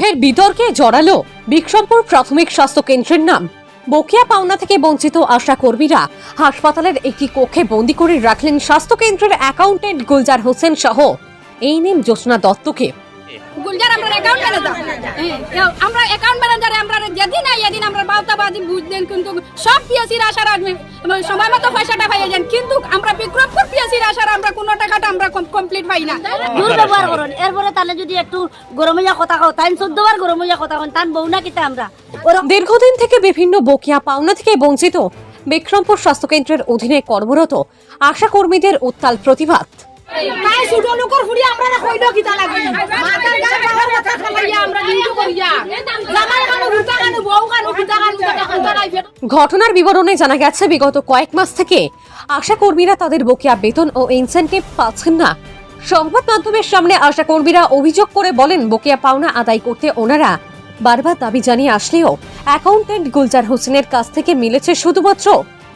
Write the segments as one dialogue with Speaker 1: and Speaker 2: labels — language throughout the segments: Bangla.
Speaker 1: ফের বিতর্কে জড়ালো বিক্রমপুর প্রাথমিক স্বাস্থ্য কেন্দ্রের নাম। বকেয়া পাওনা থেকে বঞ্চিত আশা কর্মীরা হাসপাতালের একটি কক্ষে বন্দি করে রাখলেন স্বাস্থ্য কেন্দ্রের অ্যাকাউন্টেন্ট গুলজার হোসেন সহ। এই নেম জ্যোৎস্না দত্তকে।
Speaker 2: গুলজার আমরা অ্যাকাউন্ট ম্যানেজার আমরা অ্যাকাউন্ট ম্যানেজারে আমরা যেদিন আই, এদিন আমরা বাউতাবাদি বুঝলেন কিন্তু সব পিএসির মানে সময় মতো পয়সাটা পাইয়ে যান। কিন্তু আমরা বিক্রমপুর পিএসির আসার আমরা কোনো টাকাটা আমরা কমপ্লিট পাই না।
Speaker 3: দুর্ব্যবহার করুন। এরপরে তাহলে যদি একটু গরমইয়া কথা কও তাই চোদ্দবার গরমইয়া কথা কন তান বউ না কিতা আমরা?
Speaker 1: দীর্ঘদিন থেকে বিভিন্ন বকিয়া পাওনা থেকে বঞ্চিত বিক্রমপুর স্বাস্থ্যকেন্দ্রের অধীনে কর্মরত আশা কর্মীদের উত্তাল প্রতিবাদ।
Speaker 2: লোকর ফুড়ি আমরা কিতা লাগি? গা পাওয়ার কথা আমরা দিনটো করিয়া। জামাই কানো বউ নাই
Speaker 1: ঘটনার বিবরণে জানা গেছে, বিগত কয়েক মাস থেকে আশা কর্মীরা তাদের বকেয়া বেতন ও ইনসেন্টিভ পাচ্ছেন না। সংবাদ মাধ্যমের সামনে আশা কর্মীরা অভিযোগ করে বলেন, বকেয়া পাওনা আদায় করতে ওনারা বারবার দাবি জানিয়ে আসলেও অ্যাকাউন্টেন্ট গুলজার হোসেনের কাছ থেকে মিলেছে শুধুমাত্র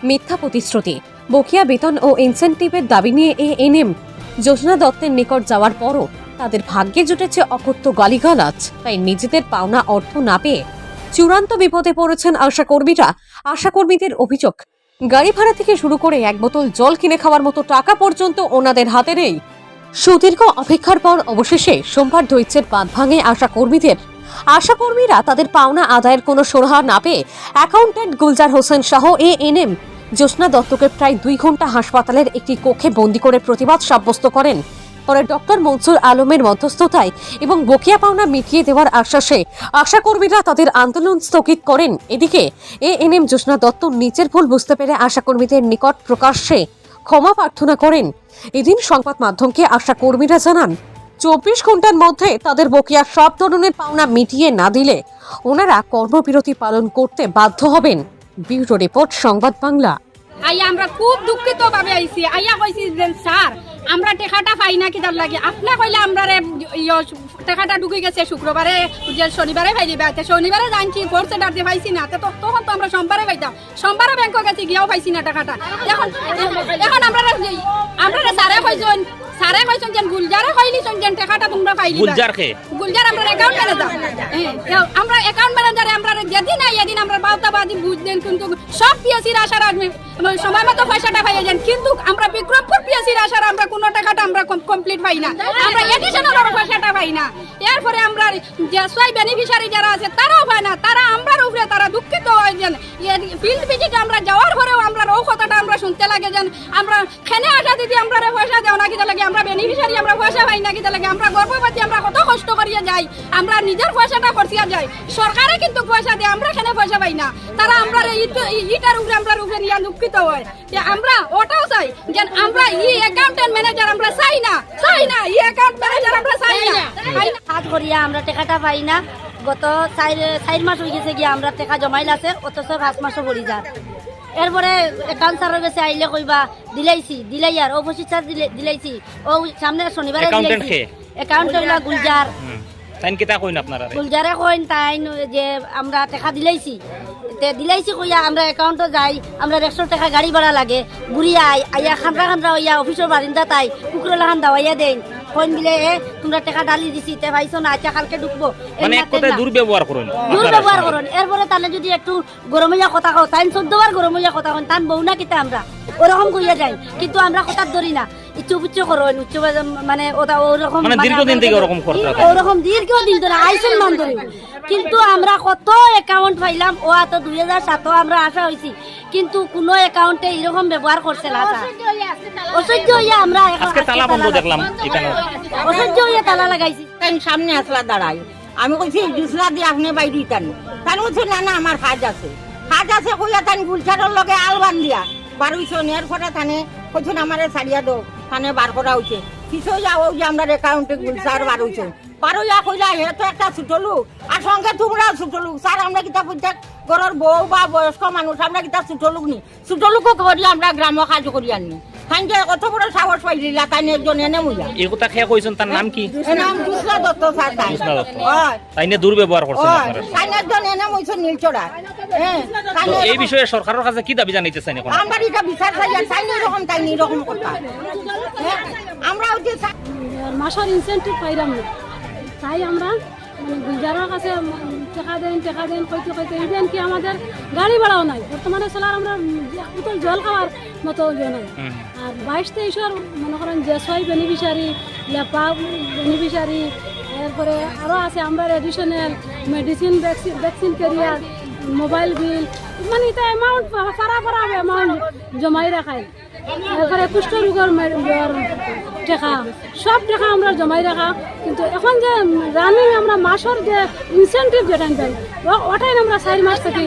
Speaker 1: মিথ্যা প্রতিশ্রুতি। বকেয়া বেতন ও ইনসেন্টিভের দাবি নিয়ে এ এনএম যোজনা দত্তের নিকট যাওয়ার পরও তাদের ভাগ্যে জুটেছে অকথ্য গালিগালাজ। তাই নিজেদের পাওনা অর্থ না পেয়ে চূড়ান্ত বিপদে পড়েছেন আশা কর্মীরা আশা কর্মীদের অভিযোগ, গাড়ি ভাড়া থেকে শুরু করে এক বোতল জল কিনে খাওয়ার মতো টাকা পর্যন্ত ওনাদের হাতে নেই। সুদীর্ঘ অপেক্ষার পর অবশেষে সোমবার দৈত্যের বাঁধ ভাঙে আশা কর্মীদের আশা কর্মীরা তাদের পাওনা আদায়ের কোনো সুরাহা না পেয়ে অ্যাকাউন্টেন্ট গুলজার হোসেন সহ এ এনএম জ্যোৎস্না দত্তকে প্রায় দুই ঘণ্টা হাসপাতালের একটি কক্ষে বন্দি করে প্রতিবাদ সাব্যস্ত করেন। পরে ডক্টর মনসুর আলমের মধ্যস্থতায় এবং বকেয়া পাওনা মিটিয়ে দেওয়ার আশ্বাসে আশা কর্মীরা তাদের আন্দোলন স্থগিত করেন। এদিকে A N M Jyotsna Dutta নিচের ভুল বুঝতে পেরে আশা কর্মীদের নিকট প্রকাশ্যে ক্ষমা প্রার্থনা করেন। এদিন সংবাদ মাধ্যমকে আশা কর্মীরা জানান, চব্বিশ ঘণ্টার মধ্যে তাদের বকেয়া সব ধরনের পাওনা মিটিয়ে না দিলে ওনারা কর্মবিরতি পালন করতে বাধ্য হবেন। ব্যুরো রিপোর্ট, সংবাদ বাংলা।
Speaker 2: আইয়া আমরা খুব দুঃখিত ভাবে আইছি। আইয়া কইছি যে, স্যার, আমরা টেকাটা পাই না কিতার লাগে। আপনা কইলে আমরা টেকাটা ঢুকে গেছে শুক্রবারে, যে শনিবারে পাই দিবে আচ্ছা শনিবারে জানছি ফোর্থ দিয়ে পাইছি না। তো তখন তো আমরা সোমবারে পাইতাম। সোমবারে ব্যাংকে গেছি, গিয়াও পাইছি না টাকাটা। এখন এখন আমরা আমরা স্যারে কইছেন স্যারে কইছেন গুলজারে যে টাকাটা তোমরা পাইলি
Speaker 4: গুলজার খে
Speaker 2: গুলজার আমরা অ্যাকাউন্ট ম্যানেজার আমরা অ্যাকাউন্ট ম্যানেজারে আমরা যেদিন আই এদিন আমরা বাউতাবাদি বুঝলেন কিন্তু সব পিএসির সময় মতো পয়সাটা পাই যান। কিন্তু আমরা বিক্রমপুর পিএসির আমরা কোনো টাকাটা আমরা কমপ্লিট পাই না। আমরা এডিশনাল পয়সাটা পাই না। এরপরে আমরা যে সোয়াই বেনিফিশিয়ারি যারা আছে তারাও পায় না। তারা আমরার উপরে তারা দুঃখিত হয় যেন। ফিল্ড ভিজিটে আমরা যাওয়ার পরেও আমরা ও কথাটা আমরা শুনতে লাগে যেন। আমরা খেনে আসা দিদি আমরা রে পয়সা দেও না কিতা লাগে আমরা বেনিফিশিয়ারি আমরা পয়সা পাই না কিতা লাগে আমরা গর্ভবতী, আমরা কত কষ্ট করিয়া যাই, আমরা নিজের পয়সাটা খরচিয়া যাই। সরকারে কিন্তু পয়সা দেয়, আমরা খেনে পয়সা পাই না? তারা আমরা ইটার উপরে আমরা উপরে নিয়ে দুঃখিত হয়। যে আমরা ওটাও চাই, যে আমরা ই অ্যাকাউন্টেন্ট ম্যানেজার আমরা চাই না চাই না, ই অ্যাকাউন্ট ম্যানেজার আমরা চাই না।
Speaker 3: হাত করিয়া আমরা টেকাটা পাই না। গত চার চার মাস হয়ে গেছে গিয়া আমরা টেকা জমাইল আছে অথচ পাঁচ মাসও পড়ি যার এরপরে একাউন্ট স্যারের কাছে আইলে কইবা দিলাইছি দিলাই আর অবশ্যই স্যার দিলাইছি। ও সামনে শনিবারে দিলাইছি।
Speaker 4: কে?
Speaker 3: একাউন্ট হইলা গুলজার।
Speaker 4: তাইন কিতা কইন আপনারা
Speaker 3: গুলজারে কইন তাই যে আমরা টাকা দিলাইছি। তে দিলাইছি কইয়া আমরা একাউন্টে যাই আমরা একশো টাকা গাড়ি ভাড়া লাগে। ঘুরিয়া আই আইয়া খান্দ্রা খান্দ্রা হইয়া অফিসের বারিন্দা তাই কুকুরেলা খান দাওয়াইয়া দেন। কইন দিলে এ তোমরা টাকা ডালি দিছি তে ভাইছো না আচ্ছা কালকে ঢুকবো।
Speaker 4: মানে এক কথায় দুর্ব্যবহার করুন
Speaker 3: দুর্ব্যবহার করুন। এরপরে তাহলে যদি একটু গরমইয়া কথা কও তাই চোদ্দবার গরমইয়া কথা কন তান বউ না কিতা আমরা। ওরকম কইয়া যাই কিন্তু আমরা কথা ধরি না। পুচ্ছু করুন উচ্চ মানে ওটা ওরকম
Speaker 4: মানে দীর্ঘদিন থেকে ওরকম করতে
Speaker 3: ওরকম দীর্ঘদিন ধরে আইসেন মান ধরে কিন্তু আমরা কত অ্যাকাউন্ট পাইলাম ও তো দুই হাজার সাতও আমরা আসা হয়েছি কিন্তু কোনো অ্যাকাউন্টে এরকম ব্যবহার করছে না অসহ্য হইয়া আমরা
Speaker 4: আজকে তালা বন্ধ দেখলাম
Speaker 3: অসহ্য হইয়া তালা লাগাইছি।
Speaker 5: সামনে আসলা দাঁড়াই। আমি কইছি জুসরা দিয়ে আপনি বাইরে টানি তাই বলছে না না আমার কাজ আছে। কাজ আছে কইয়া তান গুলছাড়ের লগে আলবান দিয়া বারুইছো নেয়ার পরে থানে কইছেন আমারে ছাড়িয়া দো থানে বার করা হয়েছে। কিছু যাও যে আমরা অ্যাকাউন্টে হয়েছে। বারো যা কইলা হে তো একটা ছোট লোক। আর সঙ্গে তোমরা ছোট লোক। স্যার, আমরা কিতা প্রত্যেক ঘরের বউ বা বয়স্ক মানুষ, আমরা কিতা ছোট লোক নি। ছোট লোকও করি, আমরা গ্রাম কাজ করি আনি যে কত বড় সাহস পাইলিলা তাই একজন এনে মুইয়া?
Speaker 4: এই কথা খেয়ে কইছেন তার নাম কি?
Speaker 5: এর নাম জুসরা দত্ত স্যার তাই।
Speaker 4: দত্ত।
Speaker 5: হয়।
Speaker 4: দুর্ব্যবহার করছেন আপনারা।
Speaker 5: সাইনার জন এনে মইছো নীলচড়া। হ্যাঁ
Speaker 4: তো এই বিষয়ে সরকারের কাছে কি দাবি এখন?
Speaker 5: আমরা এটা বিচার চাই এরকম এরকম কথা। হ্যাঁ, আমরা ওই যে
Speaker 6: মাসার ইনসেন্টিভ পাইলাম না। তাই আমরা মানে গুলজারের কাছে টাকা দেন টাকা দেন কইতে কইতে ইভেন কি আমাদের গাড়ি ভাড়াও নাই। বর্তমানে চলার আমরা বোতল জল খাওয়ার মতো ইয়ে নাই। আর বাইশ তেইশের মনে করেন যে ছয় বেনিফিশিয়ারি লেপা বেনিফিশিয়ারি এরপরে আরও আছে আমরা additional medicine vaccine vaccine carrier mobile bill মানে এটা অ্যামাউন্ট পারা পারা অ্যামাউন্ট জমাই রাখায়। এরপরে কুষ্ঠ রোগের টাকা সব টাকা আমরা জমাই রাখা। কিন্তু এখন যে রানিং আমরা মাসের যে ইনসেন্টিভ যেটা দেয় ওটাই আমরা চার মাস থেকে